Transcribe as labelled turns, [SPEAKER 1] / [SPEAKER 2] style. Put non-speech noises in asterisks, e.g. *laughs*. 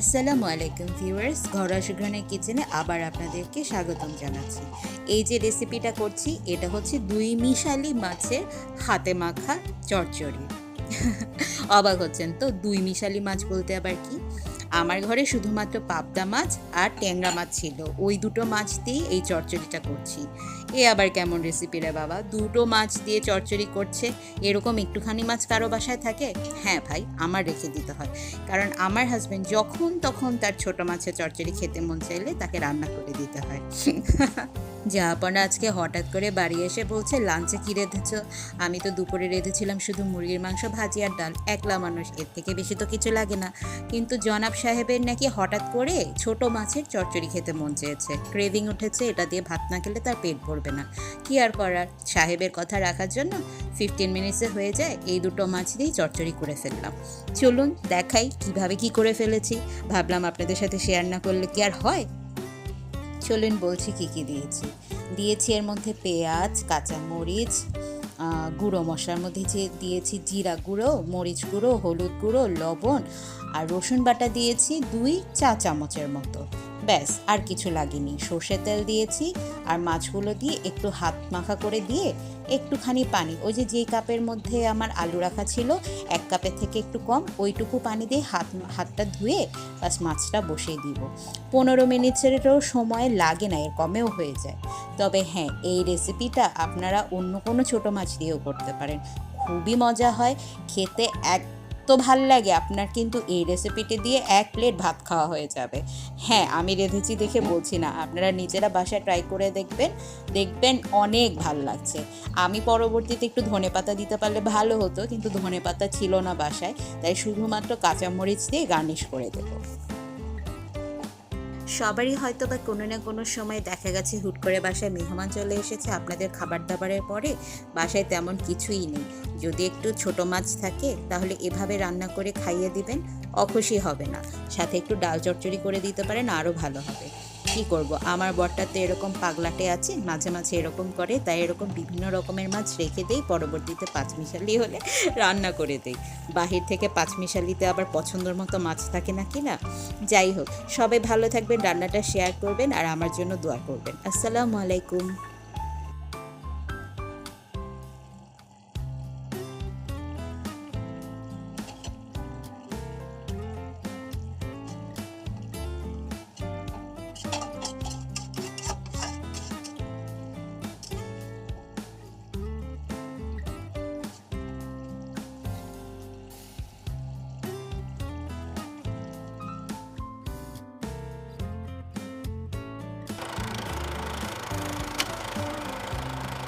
[SPEAKER 1] আসসালামু আলাইকুম ভিউয়ার্স, ঘরোয়া সুঘ্রানের কিচেনে আবার আপনাদেরকে স্বাগতম জানাচ্ছি। এই যে রেসিপিটা করছি, এটা হচ্ছে দুই মিশালি মাছের হাতে মাখা চচ্চড়ি। *laughs* অবাক হচ্ছেন তো, দুই মিশালি মাছ বলতে আবার কি? আমার ঘরে শুধুমাত্র পাবদা মাছ আর ট্যাংরা মাছ ছিল। ওই দুটো মাছ দিয়েই এই চচ্চড়িটা করছি। এ আবার কেমন রেসিপি রে বাবা? দুটো মাছ দিয়ে চচ্চড়ি করছে। এরকম একটুখানি মাছ কারও বাসায় থাকে? হ্যাঁ ভাই, আমার রেখে দিতে হয়। কারণ আমার হাজব্যান্ড যখন তখন তার ছোট মাছের চচ্চড়ি খেতে মন চাইলে তাকে রান্না করে দিতে হয়। *laughs* জাহাপনা আজকে হঠাৎ করে বাড়ি এসে বলছে, লাঞ্চে কী রেঁধেছ? আমি তো দুপুরে রেঁধেছিলাম শুধু মুরগির মাংস, ভাজি আর ডাল। একলা মানুষ, এর থেকে বেশি তো কিছু লাগে না। কিন্তু জনাব সাহেবের নাকি হঠাৎ করে ছোট মাছের চচ্চড়ি খেতে মন চেয়েছে। ক্রেভিং উঠেছে, এটা দিয়ে ভাত না খেলে তার পেট ভরবে না। কি আর করার? সাহেবের কথা রাখার জন্য ফিফটিন মিনিটসে হয়ে যায়, এই দুটো মাছ দিয়েই চচ্চড়ি করে ফেললাম। চলুন, দেখাই কীভাবে কি করে ফেলেছি। ভাবলাম আপনাদের সাথে শেয়ার না করলে কি আর হয়? চলুন বলছি কি কি দিয়েছি। দিয়েছি এর মধ্যে পেঁয়াজ কাঁচা মরিচ গুঁড়ো মশলার মধ্যে যে দিয়েছি জিরা গুঁড়ো, মরিচ গুঁড়ো, হলুদ গুঁড়ো, লবণ আর রসুন বাটা দিয়েছি দুই চা চামচের মতো। ব্যাস, আর কিছু লাগেনি। সর্ষে তেল দিয়েছি, আর মাছগুলো দিয়ে একটু হাত মাখা করে দিয়ে একটুখানি পানি। ওই যে যেই কাপের মধ্যে আমার আলু রাখা ছিল, এক কাপের থেকে একটু কম, ওইটুকু পানি দিয়ে হাত, হাতটা ধুয়ে বাস মাছটা বসিয়ে দিব। পনেরো মিনিটেরও সময় লাগে না, এর কমেও হয়ে যায়। তবে হ্যাঁ এই রেসিপিটা আপনারা অন্য কোনো ছোটো মাছ দিয়েও করতে পারেন। খুবই মজা হয়, খেতে এক তো ভালো লাগে, আপনার কিন্তু এই রেসিপিটি দিয়ে এক প্লেট ভাত খাওয়া হয়ে যাবে। হ্যাঁ আমি রেঁধেছি দেখে বলছি না, আপনারা নিজেরা বাসায় ট্রাই করে দেখবেন দেখবেন অনেক ভালো লাগছে। আমি পরবর্তীতে একটু ধনেপাতা দিতে পারলে ভালো হতো, কিন্তু ধনেপাতা ছিল না বাসায়, তাই শুধুমাত্র কাঁচামরিচ দিয়ে গার্নিশ করে দেবো। সবারই হয়তো বা কোনো না কোনো সময় দেখা গেছে হুট করে বাসায় মেহমান চলে এসেছে, আপনাদের খাবার দাবারের পরে বাসায় তেমন কিছুই নেই। যদি একটু ছোট মাছ থাকে, তাহলে এভাবে রান্না করে খাইয়ে দিবেন, অখুশি হবে না। সাথে একটু ডাল চচ্চড়ি করে দিতে পারেন, আরও ভালো হবে। কি করব? আমার বরটা তো এরকম পাগলাটে আছে, মাঝে মাঝে এরকম করে, তাই এরকম বিভিন্ন রকমের মাছ রেখে দেই, পরবর্তীতে পাঁচমিশালি হলে রান্না করে দেই। বাহির থেকে পাঁচমিশালিতে আবার পছন্দের মতো মাছ থাকে না কি না? যাই হোক, সবাই ভালো থাকবেন, রান্নাটা শেয়ার করবেন, আর আমার জন্য দোয়া করবেন। আসসালামু আলাইকুম।